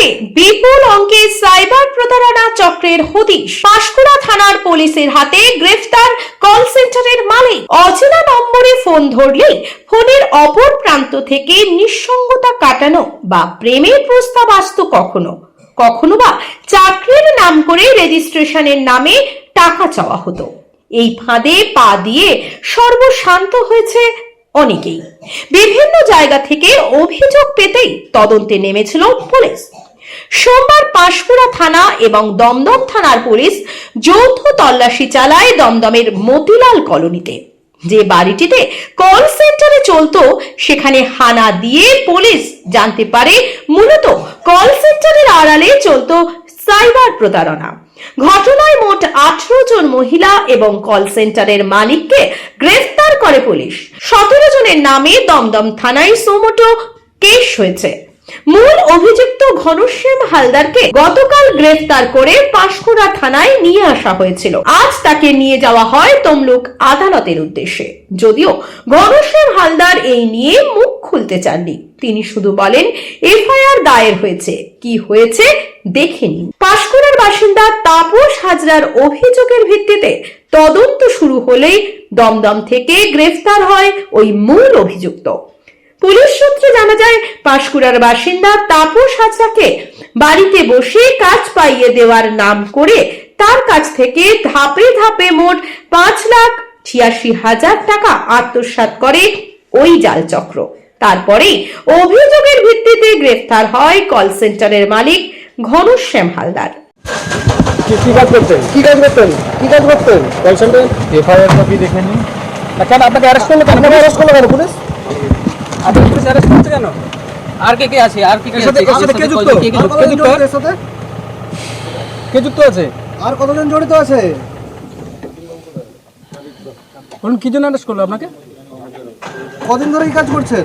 ধরে বিপুল অঙ্কে সাইবার প্রতারণা চক্রের হদিশ। পাঁশকুড়া থানার পুলিশের হাতে গ্রেফতার কল সেন্টারের মালিক। অচেনা নম্বরে ফোন ধরলেই ফোনের অপর প্রান্ত থেকে নিঃসঙ্গতা কাটানো বা প্রেমের প্রস্তাব আসতো কখনো। কখনো বা চাকরির নাম করে রেজিস্ট্রেশনের নামে টাকা চাওয়া হতো। এই ফাঁদে পা দিয়ে সর্বশান্ত হয়েছে অনেকেই। বিভিন্ন জায়গা থেকে অভিযোগ পেতেই তদন্তে নেমেছিল পুলিশ। সোমবার পাঁশকুড়া থানা এবং দমদম থানার পুলিশ যৌথ তল্লাশি চালায় দমদমের মতিলাল কলোনিতে। যে বাড়িটিতে কল সেন্টারে চলতো, সেখানে হানা দিয়ে পুলিশ জানতে পারে মূলত কল সেন্টারের আড়ালে চলতো সাইবার প্রতারণা। ঘটনায় মোট আঠারো জন মহিলা এবং কল সেন্টারের মালিককে গ্রেফতার করে পুলিশ। সতেরো জনের নামে দমদম থানায় সোমোটো কেস হয়েছে। মূল অভিযুক্ত ঘনশ্যাম হালদারকে গতকাল গ্রেফতার করে পাঁশকুড়া থানায় নিয়ে আসা হয়েছিল। আজ তাকে নিয়ে যাওয়া হয় তমলুক আদালতের উদ্দেশ্যে। যদিও ঘনশ্যাম হালদার এই নিয়ে মুখ খুলতে চাননি। তিনি শুধু বলেন, এফআইআর দায়ের হয়েছে। কি হয়েছে দেখে নিন। পাঁশকুড়ার বাসিন্দা তাপস হাজরার অভিযোগের ভিত্তিতে তদন্ত শুরু হলেই দমদম থেকে গ্রেফতার হয় ওই মূল অভিযুক্ত। পুলিশ সূত্রে জানা যায় পাঁশকুড়ার বাসিন্দা তাপস হাজরাকে বাড়িতে বসে কাজ পাইয়ে দেওয়ার নাম করে তার কাছ থেকে ধাপে ধাপে মোট পাঁচ লাখ ছিয়াশি হাজার টাকা আত্মসাৎ করে ওই জাল চক্র। তারপরেই অভিযোগের ভিত্তিতে গ্রেফতার হয় কল সেন্টারের মালিক ঘনশ্যাম হালদার। কি কি কাজ করতেন? কি কাজ করতেন? কি কাজ করতেন? কল সেন্টারে এফআইআর কপি দেখে নিন। না কেন আপনাকে অ্যারেস্ট করল কেন? কেন অ্যারেস্ট করল কেন পুলিশ আপনি পুলিশ অ্যারেস্ট করছে কেন আর কে কে আছে? আর কি কে আছে? এর সাথে কে যুক্ত? কে কে যুক্ত? এর সাথে? কে যুক্ত আছে? আর কতজন জড়িত আছে? কি জন্য অ্যারেস্ট করল আপনাকে? কদিন ধরে এই কাজ করছেন?